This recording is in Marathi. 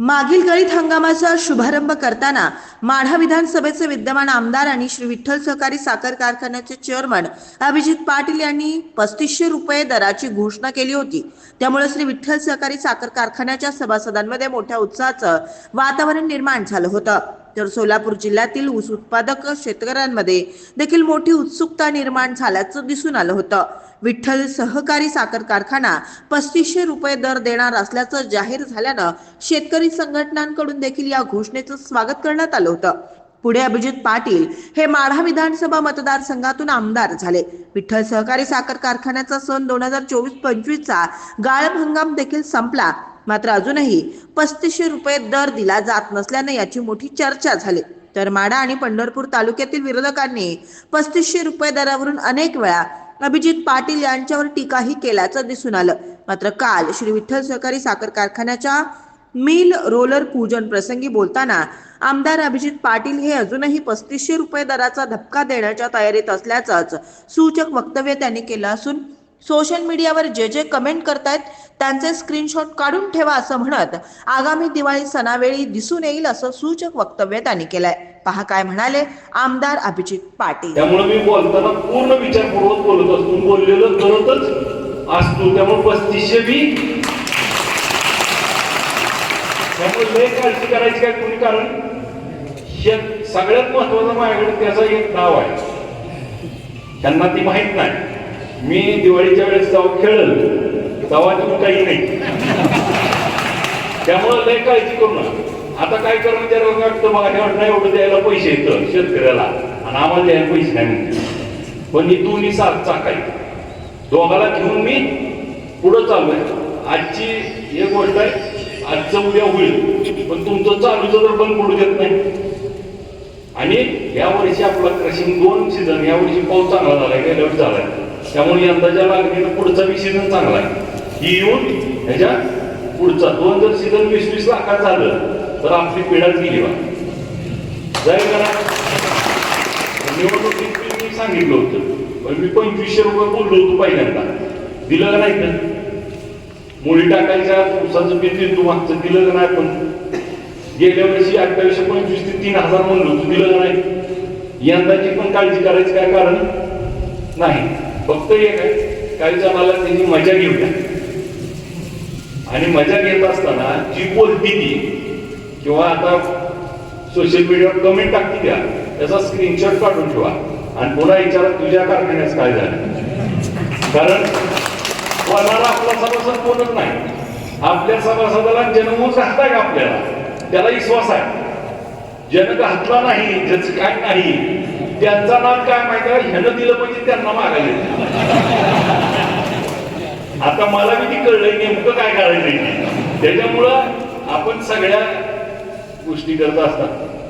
मागील गळीत हंगामाचा शुभारंभ करताना माढा विधानसभेचे विद्यमान आमदार आणि श्री विठ्ठल सहकारी साखर कारखान्याचे चेअरमन अभिजित पाटील यांनी पस्तीसशे रुपये दराची घोषणा केली होती. त्यामुळे श्री विठ्ठल सहकारी साखर कारखान्याच्या सभासदांमध्ये मोठ्या उत्साहाचं वातावरण निर्माण झालं होतं. तर सोलापूर जिल्ह्यातील ऊस उत्पादक शेतकऱ्यांमध्ये देखील मोठी उत्सुकता निर्माण झाल्याचं दिसून आलं होतं. विठ्ठल सहकारी साखर कारखाना पस्तीसशे रुपये दर देणार असल्याचं जाहीर झाल्यानं शेतकरी संघटनांकडून देखील या घोषणेचं स्वागत करण्यात आलं होतं. पुढे अभिजित पाटील हे माढा विधानसभा मतदारसंघातून आमदार झाले. विठ्ठल सहकारी साखर कारखान्याचा सन दोन हजार चोवीस पंचवीसचा गाळप हंगाम देखील संपला. मात्र अजूनही पस्तीसशे रुपये दर दिला जात नसल्याने याची मोठी चर्चा झाली. तर माडा आणि पंढरपूर तालुक्यातील विरोधकांनी पस्तीसशे रुपये दरावरून अनेक वेळा अभिजित पाटील यांच्यावर टीकाही केल्याचं दिसून आलं. मात्र काल श्री विठ्ठल सहकारी साखर कारखान्याच्या मिल रोलर पूजन प्रसंगी बोलताना आमदार अभिजित पाटील हे अजूनही पस्तीसशे रुपये दराचा धक्का देण्याच्या तयारीत असल्याचंच सूचक वक्तव्य त्यांनी केलं असून सोशल मीडियावर जे जे कमेंट करतायत त्यांचे स्क्रीनशॉट काढून ठेवा असं म्हणत आगामी दिवाळी सणावेळी दिसून येईल असं सूचक वक्तव्य त्यांनी केलंय. पहा काय म्हणाले आमदार अभिजित पाटील. त्यामुळे मी बोलताना पूर्ण विचारपूर्वक बोलत असतो. बोललेलो करतच असतो. त्यामुळे पस्तीसशे मी त्यामुळे लय काळजी करायची काय कोणी कारण? सगळ्यात महत्वाचं माझ्याकडे त्याचा एक नाव आहे. त्यांना ती माहीत नाही. मी दिवाळीच्या वेळेस जेव्हा खेळल. तेव्हा ती काही नाही. त्यामुळे लय काळजी करू नका. आता काय कर्मचारी वाटतं बघा नाही एवढं द्यायला पैसे येतं शेतकऱ्याला. आणि आम्हाला द्यायला पैसे नाही म्हणते पण ही दोन्ही सात चाकाय. दोघाला घेऊन मी पुढं चाललोय. आजची एक गोष्ट आहे आजचं उद्या होईल. पण तुमचं चालूचं जर बंद पडू देत नाही. आणि या वर्षी आपला क्रशिंग दोन सीझन या वर्षी पाऊस चांगला झालाय गेल्या झालाय. त्यामुळे यंदाच्या मागणीनं पुढचा बी सीझन चांगला आहे. ही येऊन ह्याच्या पुढचा दोन जर सीझन वीस वीस लाखात झालं तर आपली पिढाच गेली बा. जाईल करा. निवडणुकीत मी- सांगितलं होतं पण मी पंचवीसशे रुपये बोललो होतो पहिल्यांदा. दिलं का नाही का मुळी टाकायच्या उसाचं पीक तू मागचं दिलं का नाही पण गेल्या वर्षी अठ्ठावीसशे पंचवीस ते तीन हजार म्हणलो होतो दिलं का नाही? यंदाची पण काळजी करायची काय कारण? नाही. फक्त एक आहे काही जणाला त्यांनी मजा घेऊया आणि मजा घेत असताना जी बोलती ती किंवा आता सोशल मीडियावर कमेंट टाकती द्या त्याचा स्क्रीनशॉट काढून ठेवा. आणि पुन्हा विचारा तुझ्या कारखान्यास काय झालं? कारण कोणाला आपला सभासद कोणच नाही. आपल्या सभासदाला जन्मून घातलाय का आपल्याला? त्याला विश्वास आहे. जन घातला नाही ज्याचं काय नाही. त्यांचा नाव काय माहिती आहे? ह्यानं दिलं पाहिजे त्यांना मागायला आता मला मी ती कळलंय नेमकं काय करायचं त्याच्यामुळं आपण सगळ्या गोष्टी करत असतात.